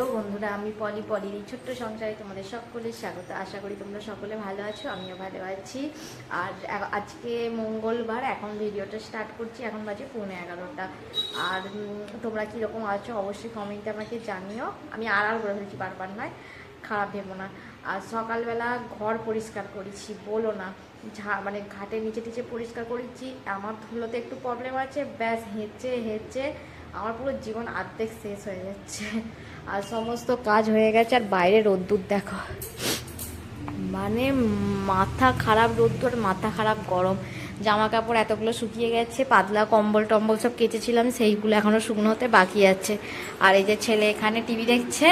Hello বন্ধুরা, আমি পলি পলির এই ছোট্ট সংসারে তোমাদের সকলের স্বাগত। আশা করি তোমরা সকলে ভালো আছো, আমিও ভালো আছি। আর আজকে মঙ্গলবার, এখন ভিডিওটা স্টার্ট করছি, এখন বাজে পৌনে এগারোটা। আর তোমরা কীরকম আছো অবশ্যই কমেন্টে আমাকে জানিও। আমি আর আর করে ফেলছি, বারবার নয়, খারাপ ভেবো না। আর সকালবেলা ঘর পরিষ্কার করেছি, বলো না। ঝা মানে ঘাটের নিচে টিচে পরিষ্কার করেছি, আমার ধুলোতে একটু প্রবলেম আছে, ব্যাস হেঁচে হেঁচে আমার পুরো জীবন আর্ধেক শেষ হয়ে যাচ্ছে। আর সমস্ত কাজ হয়ে গেছে, আর বাইরে রোদ্দুর দেখো। মানে মাথা খারাপ রোদ্দুর, মাথা খারাপ গরম। জামা কাপড় এতগুলো শুকিয়ে গেছে, পাতলা কম্বল টম্বল সব কেচেছিলাম, সেইগুলো এখনও শুকনো হতে বাকি আছে। আর এই যে ছেলে এখানে টিভি দেখছে,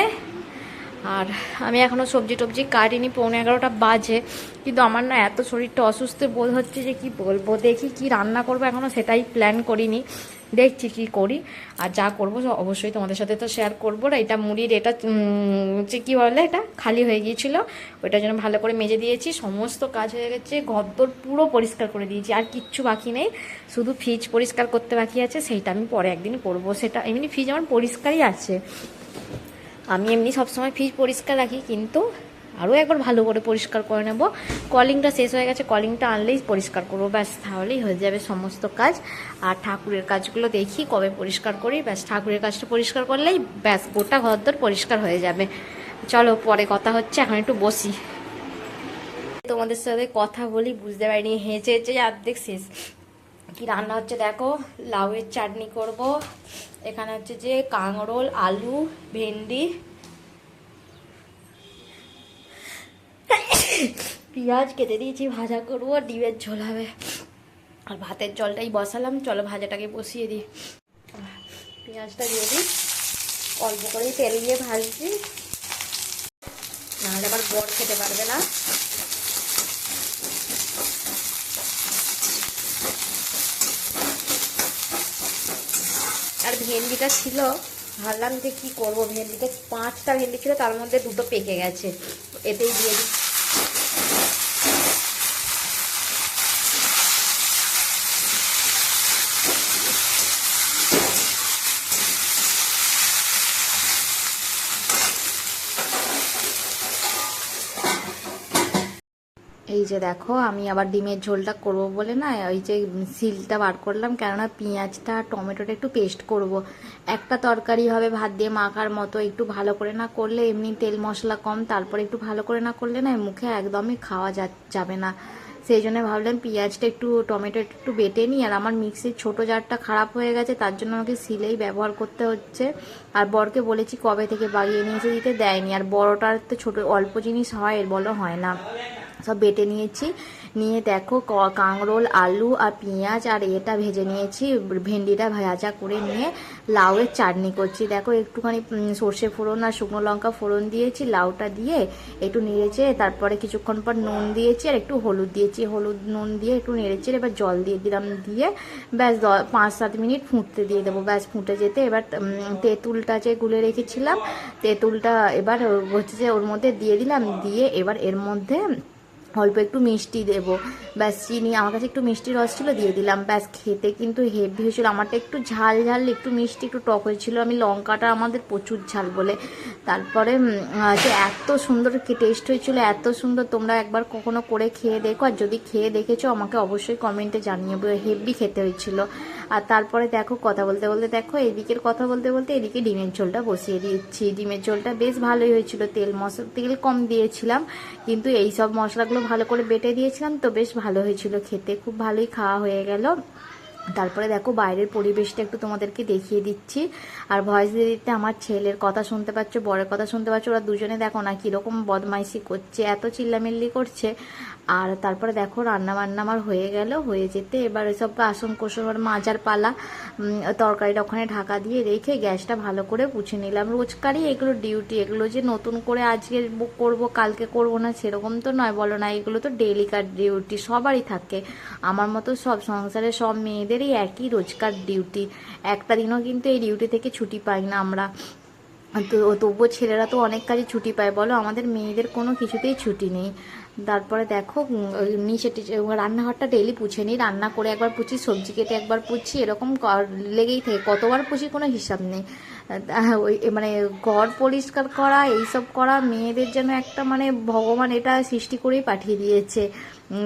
আর আমি এখনও সবজি টবজি কাটিনি, পৌনে এগারোটা বাজে। কিন্তু আমার না এত শরীরটা অসুস্থ বোধ হচ্ছে যে কি বলব? দেখি কি রান্না করব এখনও সেটাই প্ল্যান করিনি। দেখছি কি করি, আর যা করব অবশ্যই তোমাদের সাথে তো শেয়ার করব। না এটা মুড়ির, এটা হচ্ছে কী বলে এটা? খালি হয়ে গিয়েছিল। ওইটার জন্য ভালো করে মেজে দিয়েছি। সমস্ত কাজ হয়ে গেছে। ঘরদোর পুরো পরিষ্কার করে দিয়েছি। আর কিচ্ছু বাকি নেই। শুধু ফ্রিজ পরিষ্কার করতে বাকি আছে। সেইটা আমি পরে একদিন করব। সেটা এমনি ফ্রিজ আমার পরিষ্কারই আছে। আমি এমনি সবসময় ফ্রিজ পরিষ্কার রাখি, কিন্তু আরও একবার ভালো করে পরিষ্কার করে নেব। কলিংটা শেষ হয়ে গেছে, কলিংটা আনলেই পরিষ্কার করব, ব্যাস, তাহলেই হয়ে যাবে সমস্ত কাজ। আর ঠাকুরের কাজগুলো দেখি, কবে পরিষ্কার করি, ব্যাস, ঠাকুরের কাজটা পরিষ্কার করলেই, ব্যাস, গোটা ঘরদোর পরিষ্কার হয়ে যাবে। চলো, পরে কথা হচ্ছে, এখন একটু বসি। তোমাদের সাথে কথা বলি, বুঝতে পারিনি, হেঁচে হেঁচে অর্ধেক শেষ। কি রান্না হচ্ছে দেখো, লাউয়ের চাটনি করব। এখানে হচ্ছে যে কাঁকরোল আলু, ভেন্ডি পেঁয়াজ কেটে দিয়েছি, ভাজা করব ডিমের ঝোল হবে। আর ভাতের জলটাই বসালাম, চলো ভাজাটাকে বসিয়ে দিই। পেঁয়াজটা দিয়ে দিই, অল্প করেই তেল দিয়ে ভাজছি। নাহলে আবার বর খেতে পারবে না। আর ভেন্ডিটা ছিল, ভাবলাম যে কি করব ভেন্ডিটা পাঁচটা ভেন্ডি ছিল, তার মধ্যে দুটো পেকে গেছে। এতেই দিয়ে দিই যে দেখো, আমি আবার ডিমের ঝোলটা করব বলে না, ওই যে সিলটা বার করলাম, কেননা পেঁয়াজটা আর টমেটোটা একটু পেস্ট করব। একটা তরকারি হবে ভাত দিয়ে মাখার মতো, একটু ভালো করে না করলে এমনি তেল মশলা কম, তারপরে একটু ভালো করে না করলে না মুখে একদমই খাওয়া যাবে না। সেই জন্য ভাবলাম পেঁয়াজটা একটু টমেটো একটু বেটে নিই, আর আমার মিক্সির ছোট জারটা খারাপ হয়ে গেছে, তার জন্য আমাকে সিলেই ব্যবহার করতে হচ্ছে। আর বরকে বলেছি কবে থেকে বাগিয়ে নিয়ে এসে দিতে দেয়নি, আর বড়টার তো ছোট, অল্প জিনিস হয় বলো হয় না। সব বেটে নিয়েছি। নিয়ে দেখো কাঁকরোল, আলু আর পেঁয়াজ আর এটা ভেজে নিয়েছি। ভেন্ডিটা ভাজা করে নিয়ে লাউয়ের চাটনি করছি। দেখো একটুখানি সর্ষে ফোড়ন আর শুকনো লঙ্কা ফোড়ন দিয়েছি। লাউটা দিয়ে একটু নেড়েছে তারপরে কিছুক্ষণ পর নুন দিয়েছি আর একটু হলুদ দিয়েছি। হলুদ নুন দিয়ে একটু নেড়েছে এবার জল দিয়ে দিলাম। দিয়ে ব্যাস পাঁচ সাত মিনিট ফুটতে দিয়ে দেবো। ব্যাস ফুটে যেতে এবার তেঁতুলটা যে গুলে রেখেছিলাম, তেঁতুলটা এবার হচ্ছে যে ওর মধ্যে দিয়ে দিলাম। দিয়ে এবার এর মধ্যে অল্প একটু মিষ্টি দেবো। ব্যাস, চিনি, আমার কাছে একটু মিষ্টি রস ছিল, দিয়ে দিলাম। ব্যাস, খেতে কিন্তু হেভি হয়েছিল। আমারটা একটু ঝাল ঝাল, একটু মিষ্টি, একটু টক হয়েছিল। আমি লঙ্কাটা আমাদের প্রচুর ঝাল বলে। তারপরে যে এত সুন্দর টেস্ট হয়েছিল, এত সুন্দর তোমরা একবার কখনো করে খেয়ে দেখো। আর যদি খেয়ে দেখেছ, আমাকে অবশ্যই কমেন্টে জানিয়ে হেভি খেতে হয়েছিল। আর তারপরে দেখো কথা বলতে বলতে দেখো এদিকের কথা বলতে বলতে এদিকে ডিমের ঝোলটা বসিয়ে দিচ্ছি। ডিমের ঝোলটা বেশ ভালোই হয়েছিল। তেল মশলা তেল কম দিয়েছিলাম, কিন্তু এই সব মশলাগুলো ভালো করে বেটে দিয়েছিলাম তো বেশ ভালো হয়েছিল খেতে। খুব ভালোই খাওয়া হয়ে গেল। তারপরে দেখো বাইরের পরিবেশটা একটু তোমাদেরকে দেখিয়ে দিচ্ছি। আর ভয়েস দিয়ে দিতে আমার ছেলের কথা শুনতে পাচ্ছ, বরের কথা শুনতে পাচ্ছ, ওরা দুজনে দেখো না কীরকম বদমাইশি করছে, এত চিল্লামিল্লি করছে। আর তারপরে দেখো রান্না বান্না আমার হয়ে গেল, হয়ে যেতে এবার সব বাসন কোসন মাজার পালা তরকারিটা ওখানে ঢাকা দিয়ে রেখে গ্যাসটা ভালো করে পুছে নিলাম। রোজকারই এগুলো ডিউটি এগুলো যে নতুন করে আজকে করব, কালকে করব না সেরকম তো নয়, বলো না, এগুলো তো ডেলিকার ডিউটি সবারই থাকে। আমার মতো সব সংসারে সব মেয়েদেরই একই রোজকার ডিউটি একটা দিনও কিন্তু এই ডিউটি থেকে ছুটি পাই না আমরা। তো তবুও ছেলেরা তো অনেক কাজে ছুটি পায়, বলো, আমাদের মেয়েদের কোনো কিছুতেই ছুটি নেই। তারপরে দেখো এমনি নিচে রান্নাঘরটা ডেলি পুছে নিই রান্না করে একবার পুছি, সবজি কেটে একবার পুছি, এরকম লেগেই থাকে। কতবার পুছি কোনো হিসাব নেই। ওই মানে ঘর পরিষ্কার করা, এইসব করা, মেয়েদের যেন একটা মানে ভগবান এটা সৃষ্টি করেই পাঠিয়ে দিয়েছে।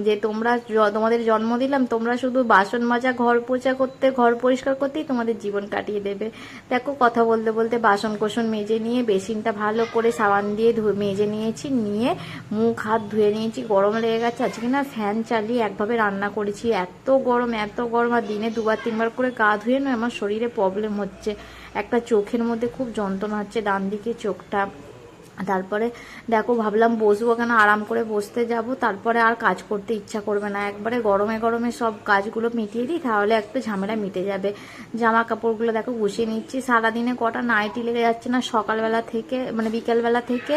যে তোমরা তোমাদের জন্ম দিলাম, তোমরা শুধু বাসন মাজা, ঘর পোছা করতে, ঘর পরিষ্কার করতেই তোমাদের জীবন কাটিয়ে দেবে। দেখো, কথা বলতে বলতে বাসন কোসন মেজে নিয়ে, বেসিনটা ভালো করে সাবান দিয়ে মেজে নিয়েছি, নিয়ে মুখ, হাত ধুয়ে নিয়েছি, গরম লেগে গেছে। আজকে না ফ্যান চালিয়ে একভাবে রান্না করেছি। এত গরম এত গরম, আর দিনে দুবার, তিনবার করে গা ধুয়ে না আমার শরীরে প্রবলেম হচ্ছে। একটা চোখের মধ্যে খুব যন্ত্রণা হচ্ছে, ডান দিকে চোখটা। তারপরে দেখো ভাবলাম বসবো কেন? আরাম করে বসতে যাব, তারপরে আর কাজ করতে ইচ্ছা করবে না। একবারে গরমে গরমে সব কাজগুলো মিটিয়ে দিই, তাহলে একটু ঝামেলা মিটে যাবে। জামা কাপড়গুলো দেখো গুছিয়ে নিচ্ছি। সারাদিনে কটা নাইটি লেগে যাচ্ছে না? সকালবেলা থেকে মানে বিকেলবেলা থেকে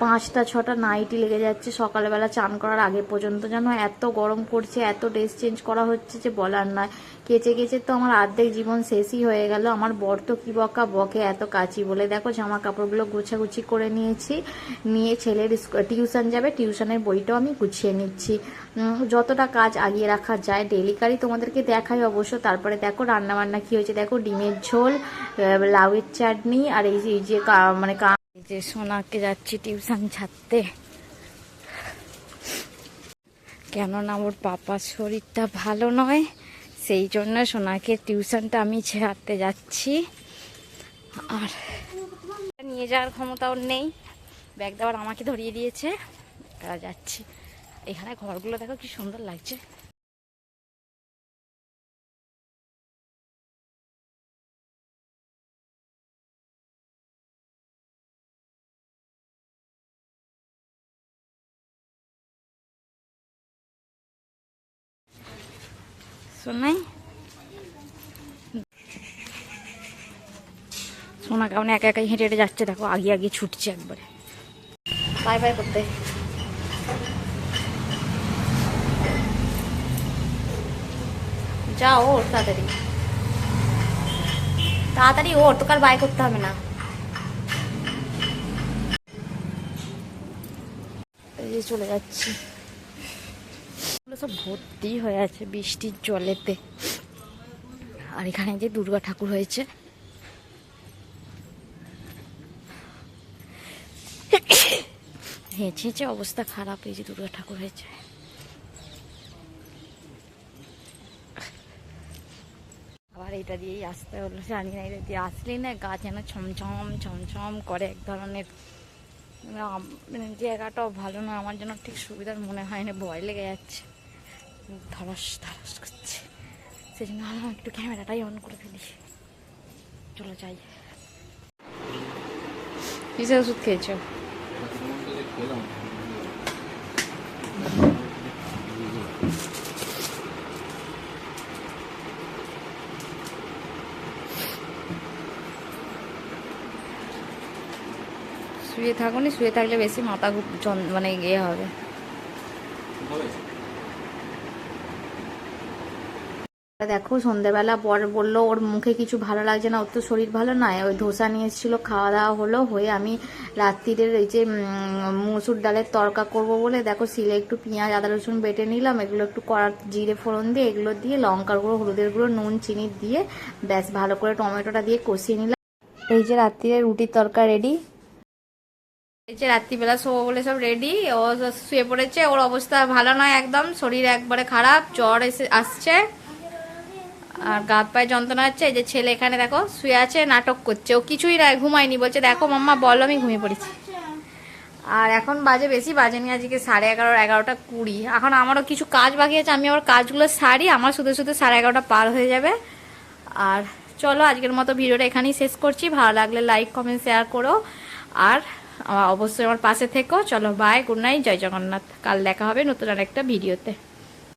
পাঁচটা, ছটা নাইটি লেগে যাচ্ছে। সকালবেলা চান করার আগে পর্যন্ত যেন এত গরম করছে এত ড্রেস চেঞ্জ করা হচ্ছে যে বলার নয়। কেচে কেচে তো আমার অর্ধেক জীবন শেষই হয়ে গেল। আমার বর তো কি বকা বকে, এত কাচি বলে। দেখো জামা কাপড়গুলো গোছাগুছি করে নিয়েছি। নিয়ে ছেলের টিউশন যাবে। টিউশনের বইটাও আমি গুছিয়ে নিচ্ছি। যতটা কাজ আগিয়ে রাখা যায় ডেলি কারি তোমাদেরকে দেখাই অবশ্য। তারপরে দেখো রান্না বান্না কি হয়েছে। দেখো ডিমের ঝোল লাউয়ের চাটনি আর এই যে মানে যে সোনাকে যাচ্ছি টিউশন ছাড়তে। কেননা ওর পাপার শরীরটা ভালো নয়, সেই জন্য সোনাকে টিউশনটা আমি ছাড়তে যাচ্ছি। আর নিয়ে যাওয়ার ক্ষমতা ওর নেই। ব্যাগ দেওয়ার আমাকে ধরিয়ে দিয়েছে। তারা যাচ্ছি। এখানে ঘরগুলো দেখো কি সুন্দর লাগছে। সোনা কেমন একা একাই হেঁটে হেঁটে যাচ্ছে, দেখো আগে আগে ছুটছে একবারে। বাই বাই করতে। যা ওর, তাড়াতাড়ি। তাড়াতাড়ি ওর, তোকে আর বাই করতে হবে না। এই চলে যাচ্ছি। সব ভর্তি হয়ে আছে বৃষ্টির জলেতে। আর এখানে যে দুর্গা ঠাকুর হয়েছে হেঁচে হেঁচে অবস্থা খারাপ এই যে দুর্গা ঠাকুর হয়েছে। আবার এটা দিয়েই আসতে হলো জানি না এটা দিয়ে আসলেই না গা যেন ছমছম ছমছম করে এক ধরনের মানে জায়গাটাও ভালো না আমার জন্য ঠিক সুবিধার মনে হয় না ভয় লেগে যাচ্ছে। ধরস ধরস করছে। সেই জন্য ভাবলাম একটু ক্যামেরাটাই অন করে ফেলি। চলো যাই। কিসের ওষুধ খেয়েছো? শুয়ে থাকুনি শুয়ে থাকলে বেশি মাথা খুব যন- মানে ইয়ে হবে। দেখো সন্ধ্যেবেলা বর বলল, ওর মুখে কিছু ভালো লাগছে না, ওর তো শরীর ভালো নয়। ওই ধোসা নিয়ে এসেছিল খাওয়া দাওয়া হলো, হয়ে আমি রাত্রিদের এই যে মসুর ডালের তরকা করব বলে, দেখো সিলে একটু পেঁয়াজ, আদা, রসুন বেটে নিলাম, এগুলো একটু কড়া জিরে ফোড়ন দিয়ে, এগুলো দিয়ে লঙ্কার গুঁড়ো, হলুদের গুঁড়ো, নুন, চিনি দিয়ে, ব্যাস, ভালো করে টমেটোটা দিয়ে কষিয়ে নিলাম। এই যে, রাত্রিরে রুটির তরকা রেডি এই যে, রাত্রিবেলা শোবো বলে সব রেডি ও শুয়ে পড়েছে, ওর অবস্থা ভালো নয় একদম, শরীর একবারে খারাপ, জ্বর এসে, আসছে। আর গা পায়ে যন্ত্রণা হচ্ছে, এই যে ছেলে এখানে দেখো, শুয়ে আছে, নাটক করছে। ও কিছুই না, ঘুমায়নি, বলছে, দেখো মাম্মা, বলো, আমি ঘুমিয়ে পড়েছি। আর এখন বাজে বেশি বাজেনি আজকে সাড়ে এগারো, এগারোটা কুড়ি। এখন আমারও কিছু কাজ বাকি আছে, আমি আমার কাজগুলো সারি, আমার শুধু শুধু সাড়ে এগারোটা পার হয়ে যাবে। আর চলো, আজকের মতো ভিডিওটা এখানেই শেষ করছি। ভালো লাগলে লাইক, কমেন্ট, শেয়ার করো। আর অবশ্যই আমার পাশে থেকো। চলো বাই গুড নাইট জয় জগন্নাথ। কাল দেখা হবে নতুন আর একটা ভিডিওতে।